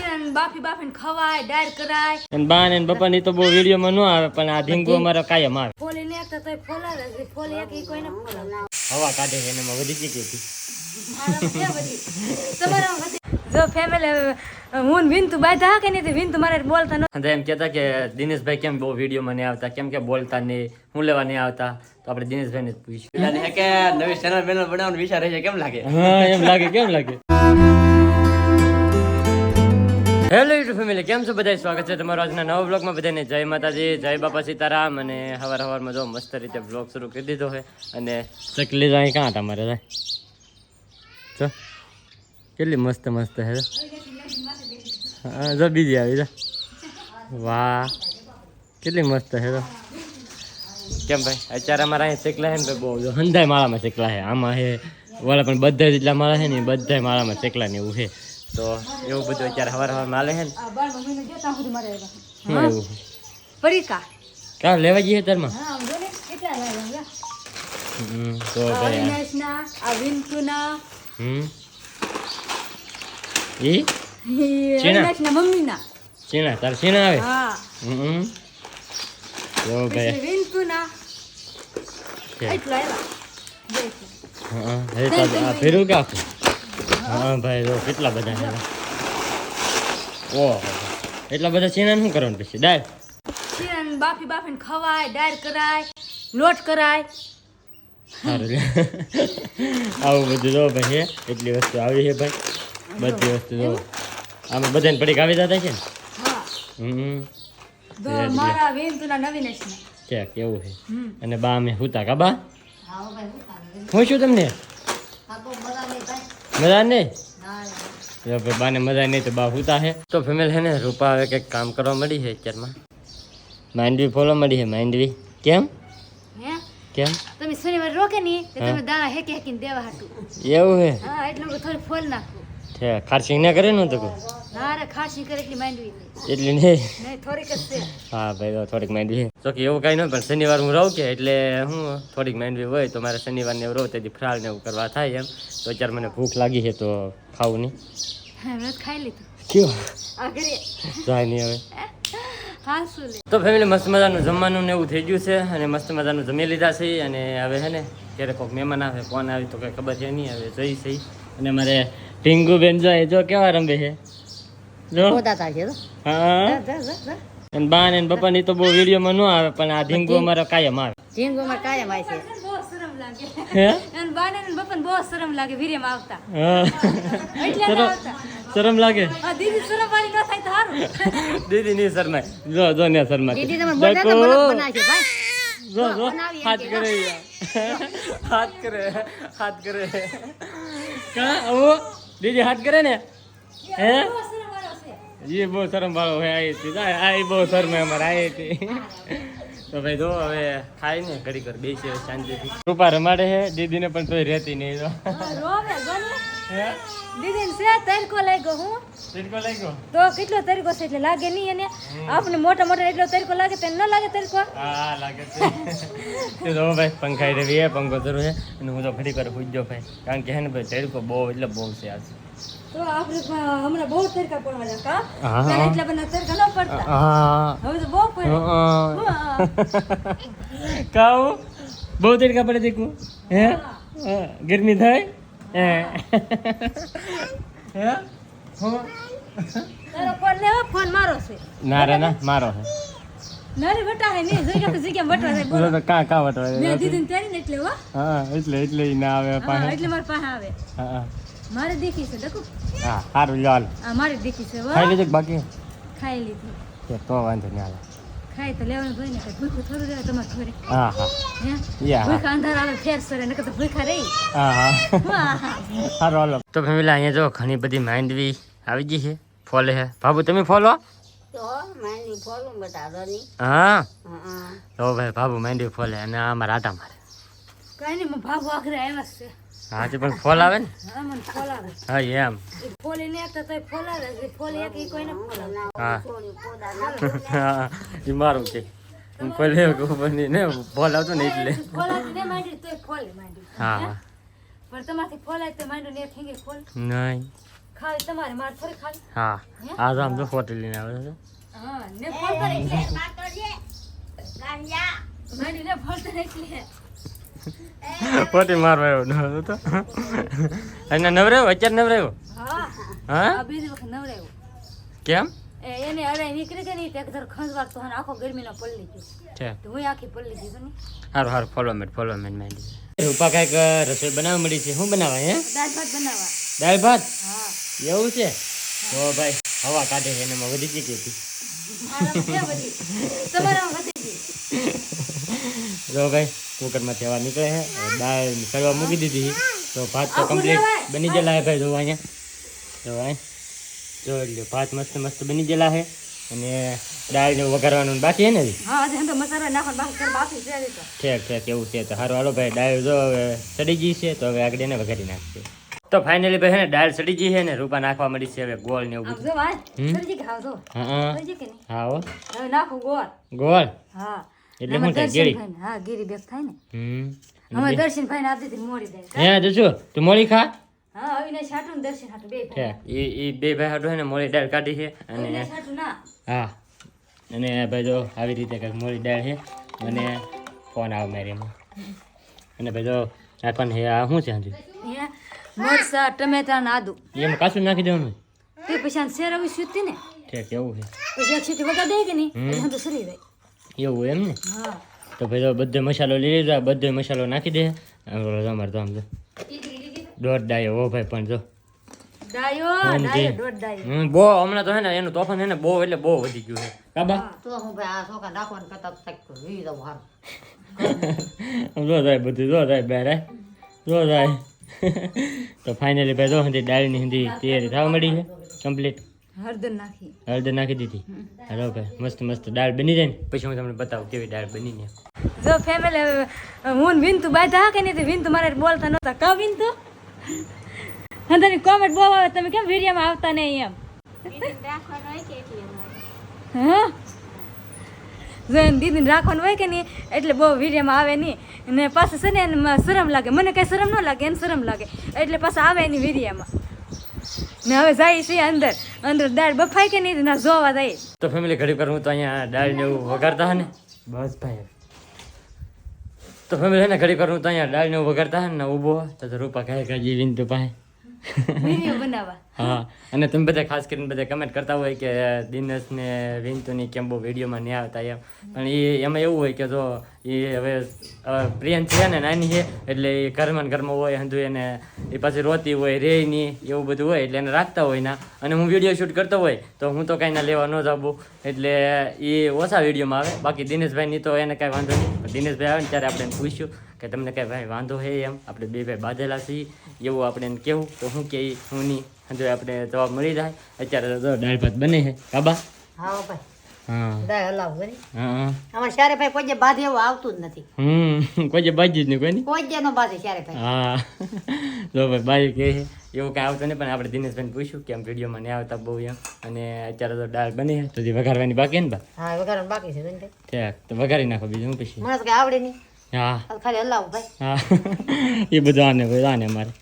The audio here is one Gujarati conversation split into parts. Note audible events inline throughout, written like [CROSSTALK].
શીરણ બાફી બાફીને ખવાય ડાયર કરાય. અને બા ને પપ્પા ની તો બહુ વિડીયોમાં ન આવે પણ આ ઢીંગુ અમારો કાયમ આવે. ફોલી ને એકતા તોય ફોલાવે છે ફોલી એક કોઈને ફોલાવે હવા કાઢે છે એનામાં વધી ગઈ હતી. જો ફેમિલી હું ને વિનતું બાંધા કે નહીં તો મારે બોલતા ન એમ કહેતા કે દિનેશભાઈ કેમ બહુ વીડિયો નહીં આવતા? કેમ કે બોલતા નહીં હું લેવા નહીં આવતા? તો આપણે દિનેશભાઈ ને પૂછ્યું. કે નવી ચેનલ બેનલ બનાવવાનો વિચાર છે કેમ લાગે? હા એમ લાગે કેમ લાગે? હેલો યુટ્યુબ ફેમિલી કેમ છો? બધા સ્વાગત છે તમારો આજના નવા બ્લોગમાં બધાને જય માતાજી, જય બાપા સીતારામ. અને હવાર હવારમાં જો મસ્ત રીતે બ્લોગ શરૂ કરી દીધો છે. અને ચકલી અહીં કાં તમારે જાય? ચો કેટલી મસ્ત મસ્ત હે હા, જો બીજી આવી જા. વાહ, કેટલી મસ્ત હે તો. કેમ ભાઈ? અત્યારે અમારા અહીંયા શેકલા છે ને બહુ હંધાય માળામાં શેકલા છે. આમાં હે વાળા પણ બધા જેટલા માળા છે ને બધા માળામાં શેકલા ને એવું છે. તો એવું બધું અત્યારે હવાર હવાર માલે ને? પરીકા? કાં લેવા જઈએ તારમાં? હા તો હમ. ઈ? મમ્મીના. તાર ચીણા આવે? હા. હમ તો ભાઈ એટલા. હા તો હા ભાઈ જો કેટલા બધા છે. ઓહો એટલા બધા ચેના શું કરવાનું પછી? ડાય શીરણ બાફી બાફીને ખવાય ડાયર કરાય લોટ કરાય. આવું બધું જો ભાઈ એટલી વસ્તુ આવી છે ભાઈ. બધી વસ્તુ જો. આમાં બધાને પડી આવી જતા છે ને? હા. હમ. તો મારા વિનતુના નવીનેશના છે કેવું છે. અને બા અમે હુતા કા બા? હું શું તમને? મજા નહીં? જો ભાઈ બાને મજા નહીં તો બા હુતા હે. તો ફેમિલી હે ને રૂપા હવે કંઈક કામ કરવા મળી છે અત્યારમાં. માંડવી ફોલો મળી છે માંડવી. કેમ? કેમ? તમે શનિવાર રોકે નહીં તમે દાણા હેકી હેકીને દેવા હતું એવું હે? હા એટલું થોડી ફોલ નાખું. છે. ખારસી ના કરે ને તો? ના રે ખાસી કરે એટલી માંડવી નહીં એટલી નહીં? નહીં થોડીક જ છે. હા ભાઈ તો થોડીક માંડવી. તો કે એવું કાંઈ ન પણ શનિવાર હું રહું કે એટલે હું થોડીક માંડવી હોય તો મારે શનિવારને એવું રહું તેથી ફ્રાલ ને એવું કરવા થાય એમ. તો અત્યારે મને ભૂખ લાગી છે તો ખાવું નહીં. ખાઈ લીધું. જાય નહીં હવે. તો ફેમિલી મસ્ત મજાનું જમવાનું ને એવું થઈ ગયું છે અને મસ્ત મજાનું જમી લીધા છે અને હવે છે ને ક્યારે કોઈક મહેમાન આવે કોણ આવે તો કંઈ ખબર છે નહીં હવે જોઈ છે અને મારે ટીંગુ બેન જો એ જો કેવા રમે છે? જો. હા. અને બા ને પપ્પા ની તો બહુ વિડીયોમાં ન આવે પણ આ ઢીંગુ અમારો કાયમ આવે. ઢીંગુ શરમ લાગે. આવે છે બાને ને શરમ લાગે વીર્યમાં આવતા. હા. એટલે ના શરમ આવતા. શરમ લાગે? આ દીદી શરમ વાળી ન થાય તો સારું દીદી ની શરમાય. જો જો ને શરમાય. જો જો હાથ કરે. હાથ કરે. હાથ કરે. કા ઓ દીદી હાથ કરે ને? હે? છે. ये બહુ શરમ વાળો હોય આવી હતી આ બહુ શરમ અમારે આવી હતી તો ભાઈ જો હવે ખાઈ ને ઘડી ઘર બેસી હવે શાંતિથી. રૂપા રમાડે હે દીદીને પણ તોય રહેતી નહીં તો દીદી છે તરીકો લાગ્યો હું? તીરકો લાગ્યો? તો કેટલો તરીકો છે એટલે લાગે નહીં એને. આપણે મોટા મોટા એટલો તરીકો લાગે તો ન લાગે તરીકો? હા લાગે છે. [LAUGHS] તો ભાઈ પંખાઈ રેવી હે પંખો જરૂર છે અને હું તો ફરી ઘર પૂજ્યો ભાઈ. કારણ કે હે ને ભાઈ તરીકો બહુ એટલે બહુ છે આજ. તો આપણે હમણાં બહુ તરકા પડવાના કા. એટલા બધા તરકા ન પડતા. હવે તો બહુ પડે. [LAUGHS] કાઉ? બહુ તરકા પડે દેખું હે ગરમી થાય? હે હે? હું? તારો ફોન લેવો ફોન મારો છે. ના રે ના મારો નારી વટા હે નહીં જગ્યા જગ્યા વટવા થાય બોલો. કા કા વટવા મેં દીદી તેરી ને એટલે હો. હા એટલે એટલે ના આવે પાસે એટલે મારી પાસે આવે. હા મારે દીકી છે દેખો હા સારું ચાલ હા મારે દીકી છે હો. ખાઈ લીધું બાકી? ખાઈ લીધી. તો વાંધો નહીં હાલે. ખાઈ તો લેવાનું હોય ને ભૂખું થોડું રહે તમારે ઘરે. હા હા. ભૂખા અંધાર આવે ફેર સરે નકર તો ભૂખા રહી. હા હા. સારું હાલો. તો ફેમિલી અહીંયા જો ઘણી બધી માંડવી આવી ગઈ છે. ફોલે છે. બાબુ તમે ફોલો? હા? તો ભાઈ બાબુ માંડવી ફોલે અને આ મારા આટા મારે. કઈ નહીં ભાભો આખરે આવ્યા છે. હા તે પણ ફોલ આવે ને હા મને ફોલાવે હા એમ ફોલ એને ને તો તોય ફોલાવે એ ફોલ એક ઈ કોઈને ફોલ હા હા એ મારું છે હું ફોલે ખબર નહીં ને ફોલ આવતો ને એટલે ફોલાતી ને માંડી તોય ફોલ માંડી હા હા પણ તમારથી ફોલાય તો માંડો ને થેંગે ફોલ નહીં ખાલી તમારે માર થોડી ખાલી હા આ તો આમ તો ફોટો લઈને આવે છે હા ને ફોડતા એટલે માંડી ને ફોડતા એટલે ફોટી મારવા આવ્યો ન હતો અને નવરાયો? અત્યારે નવરાયો? હા. બીજી વખત નવડાવ્યો કેમ? એને અરે નીકળી ગઈ ને તે ખંજવાર તો આખો ગરમીનો પલ્લી ગયો. છે. તો હું આખી પલ્લી ગઈ ને હારું હારું. ફોલો મેટ ફોલો મેટ મેં રૂપા કાંઈક રસોઈ બનાવવા મળી છે. શું બનાવાય હે? દાળ ભાત બનાવવા. દાળ ભાત? હા. એવું છે? તો ભાઈ હવા કાઢે છે એનામાં વધી ગઈ હતી જો ભાઈ કુકરમાં થવા નીકળે છે. દાળ કરવા મૂકી દીધી તો ભાત તો કમ્પ્લીટ બની ગયેલા છે ભાઈ જો અહીંયા. જો ભાઈ જો એટલે ભાત મસ્ત મસ્ત બની ગયેલા છે. અને દાળને વઘારવાનું બાકી છે ને? હા તો ઠેક ઠેક એવું છે તો સારું. હાલો ભાઈ દાળ જો હવે સડી ગઈ છે તો હવે આગળ એને વઘારી નાખશે તો ફાઇનલી ભાઈ હે ને દાળ સડી ગઈ છે ને રૂપા નાખવા મળી છે હવે ગોળ ને એવું બધું. ભાઈ હમ? સમજી કે હા હા. હા હા હો. હવે નાખો ગોળ. ગોળ? હા. એટલે શું થાય, હા ગીરી બેગ થાય ને. હમ. અમે દર્શન ભાઈને આપી દીધી મોડી દે હે જશો તું મોળી ખા. હા અવિનાશ છાટું ને દર્શન હાટું બે ભાઈ. એ એ બે ભાઈ હાટું છે ને મોડી ડાળ કાઢી છે અને છાટું ના. હા. અને ભાઈ જો આવી રીતે કંઈક મોળી ડાળ છે અને ફોન આવે મારી અને ભાઈ જો નાખવાનું છે આ શું છે હજુ? મરચા ટમેટા ને આદુ. એમ કાચું નાખી દેવાનું? તે પછી આને શેર આવી સુતી ને. ઠીક એવું છે. પછી એક સીટી વગા દે કે નહીં. એટલે તો સરી જાય એવું એમ ને? હા. તો ભાઈ જો બધો મસાલો લઈ લીધો બધે મસાલો નાખી દે. તમારે તો આમ તો દોઢ ડાયો હો ભાઈ પણ જો. બહુ હમણાં તો હે ને એનું તોફાન છે ને બહુ એટલે બહુ વધી ગયું છે કાબા તો હું ભાઈ આ છોકરા નાખવાનું કરતા થાક્યો વી દઉં હારું જો થાય બધું જો થાય બેરે જો થાય. [LAUGHS] તો ફાઇનલી ભાઈ જો દાળની હંધી તૈયારી થવા મળી છે કમ્પ્લીટ હળદર નાખી. હળદર નાખી દીધી. હાલો ભાઈ મસ્ત મસ્ત દાળ બની જાય ને? પછી હું તમને બતાવું કેવી દાળ બની ને જો ફેમિલી હું વિંતુ વિનતું બાધા કે નહીં? વિંતુ વિનતું મારે બોલતા નહોતા. કા વિનતુ. હા તને કોમેન્ટ બહુ આવે. તમે કેમ વિડીયોમાં આવતા નહીં એમ? હા? જો એમ દીદીને રાખવાનું હોય કે નહીં, એટલે બહુ વિડીયોમાં આવે નહીં. ને પાછું છે ને એને શરમ લાગે. મને કંઈ શરમ ન લાગે, એને શરમ લાગે. એટલે પાછા આવે એની વિડીયોમાં ને હવે જાય છે અંદર. અંદર દાળ બફાય કે નહીં, ના જોવા જાય. તો ફેમિલી ઘડી પર હું તો અહીંયા દાળ ને એવું વગાડતા હે ને? બસ ભાઈ. તો ફેમિલી હે ઘડી પર હું તો અહીંયા દાળ ને એવું વગાડતા હે ને ઊભો તો રૂપા કહે કે જીવીન તો પાસે વીડિયો બનાવવા. હા, અને તમે બધા ખાસ કરીને બધા કમેન્ટ કરતા હોય કે દિનેશ ને વિંતુની કેમ બહુ વિડીયોમાં નહીં આવતા એમ. પણ એ એમાં એવું હોય કે જો એ હવે હવે છે ને, નાની છે, એટલે એ ઘરમાં ઘરમાં હોય હંધુ એને એ પાછી રોતી હોય, રે નહીં એવું બધું હોય, એટલે એને રાખતા હોય ના. અને હું વીડિયો શૂટ કરતો હોય, તો હું તો કાંઈ ના લેવા ન જાબું એટલે એ ઓછા વિડીયોમાં આવે. બાકી દિનેશભાઈની તો એને કાંઈ વાંધો નહીં. દિનેશભાઈ આવે ને ત્યારે આપણે પૂછ્યું કે તમને કાંઈ ભાઈ વાંધો હે એમ? આપણે બે ભાઈ બાંધેલા છીએ. એવું આપણે એને કહેવું. તો હું કે હું નહીં. હજુ આપણે જવાબ મળી જાય. અત્યારે તો દાળ બને છે. કાબા? હા, ભાઈ. દાય હલાવ કરી શારે ભાઈ કોઈ બાંધે એવું આવતું જ નથી. હમ કોઈ બાજી જ નહીં કોઈ કોઈ જે નો બાંધે શારે ભાઈ હા. જો ભાઈ બાઈ કહે એવું કાંઈ આવતું નહીં પણ આપણે દિનેશભાઈને પૂછ્યું કે આમ વિડીયોમાં નહીં આવતા બહુ એમ. અને અત્યારે તો દાળ બની તો વઘારવાની બાકી ને બા હા વઘારવાનું બાકી છે ભાઈ. તો વઘારી નાખો બીજું હું પછી મને કઈ આવડે નહીં. હા. ખાલી હલાવું ભાઈ. હા. [LAUGHS] એ બધું આને આને મારે.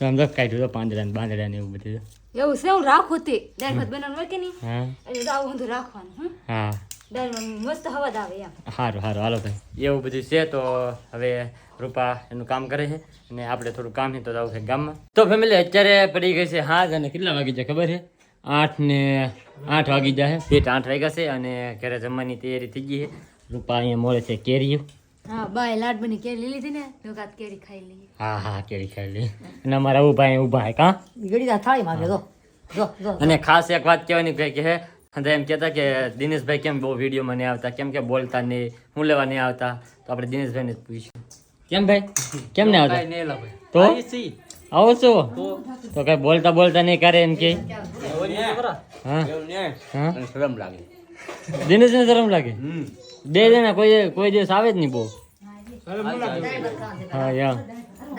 આમ તો કાઢ્યું તો પાંદડા ને બાંદડા ને એવું બધું એવું છે હું રાખું તે. દાળ ભાત બનાવવાનું હોય કે નહીં? એટલે તો આવું બધું રાખવાનું હમ. હા. દાળમાં મસ્ત હવા આવે એમ. સારું સારું હાલો ભાઈ. એવું બધું છે તો હવે રૂપા એનું કામ કરે છે અને આપણે થોડું કામ છે તો જવું છે ગામમાં. તો ફેમિલી અત્યારે પડી ગઈ છે હાજ અને કેટલા વાગી જાય ખબર છે? આઠ ને આઠ વાગી જાય પેટ આઠ વાગ્યા છે અને ઘરે જમવાની તૈયારી થઈ ગઈ છે. રૂપા અહીંયા મળે છે કેરીઓ. હા બાય લાડબની કેરી લીધી ને તો કાત કેરી ખાઈ લઈએ. હા હા કેરી ખાઈ લે અને અમારા ઊભા અહીંયા ઊભા હે. કાં ગળી થાળી માંગે જો જો જો. અને ખાસ એક વાત કહેવાની કે કે અને એમ કહેતા કે દિનેશભાઈ કેમ બહુ વીડિયો નહીં આવતા કેમ કે બોલતા નહીં હું લેવા નહીં આવતા તો આપણે દિનેશભાઈને જ પૂછ્યું. કેમ ભાઈ? કેમ ને આવતા? તો? આવો છો? તો? કઈ બોલતા બોલતા નહીં કરે એમ કે? હા? હા? શરમ લાગે? દિનેશને શરમ લાગે? બે જણા કોઈ કોઈ દિવસ આવે જ નહીં બહુ. હા યા.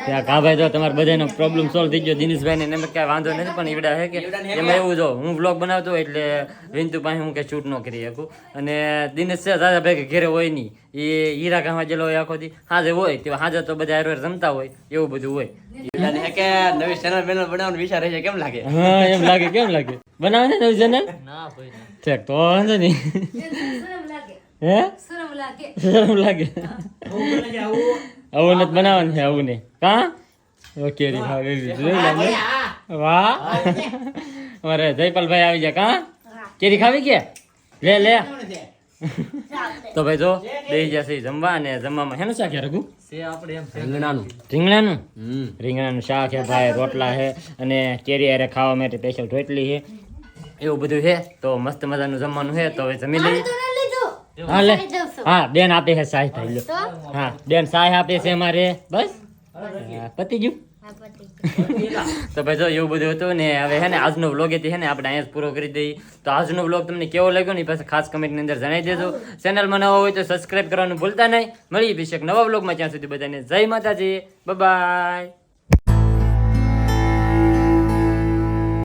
ત્યાં કાભાઈ જો તમારે બધાનો પ્રોબ્લેમ સોલ્વ થઈ ગયો. દિનેશભાઈ ને એમ કાંઈ વાંધો નથી પણ ઈવડા છે કે એમાં એવું જો હું બ્લોગ બનાવતો હોય એટલે વિંતુ પાસે હું કે શૂટ ન કરી શકું. અને દિનેશ છે દાદા ભાઈ ઘેરે હોય નહીં. એ હીરા ગામમાં જેલો હોય આખો દી. હાજે હોય તે હાજર તો બધા હારે રમતા હોય એવું બધું હોય. કે નવી ચેનલ બેનલ બનાવવાનો વિચાર છે કેમ લાગે? હા એમ લાગે કેમ લાગે? બનાવે ને નવી ચેનલ ના ભાઈ ઠીક તો વાંધો નહીં. [LAUGHS] હે? શરમ લાગે. શરમ લાગે. આવું નથી બનાવવાનું છે આવું નહીં. કા? ઓકે રી હા એવી જોઈ વાહ. અમારે જયપાલભાઈ આવી ગયા કા? કેરી ખાવી કે? લે લે. તો ભાઈ જો દઈ જશે જમવા અને જમવામાં હેનું શાક છે રઘુ? રીંગણાનું. રીંગણાનું? હમ. રીંગણાનું શાક છે ભાઈ રોટલા છે અને કેરી હારે ખાવા માટે સ્પેશિયલ રોટલી છે. એવું બધું છે તો મસ્ત મજાનું જમવાનું છે તો હવે જમી લઈએ. હા લે. હા બેન આપે છે સાય ભાઈ લો હા બેન સાય આપે છે અમારે. બસ? હા, પતી ગયું. તો ભાઈ જો એવું બધું હતું ને હવે હે ને આજનો વ્લોગ હતી હે ને આપણે અહીંયા જ પૂરો કરી દઈએ. તો આજનો વ્લોગ તમને કેવો લાગ્યો ને પાસે પાછા ખાસ કમેન્ટની અંદર જણાવી દેજો. ચેનલમાં નવો હોય તો સબસ્ક્રાઈબ કરવાનું ભૂલતા નહીં. મળીએ પછી એક નવા વ્લોગમાં ત્યાં સુધી બધાને જય માતાજી. બાય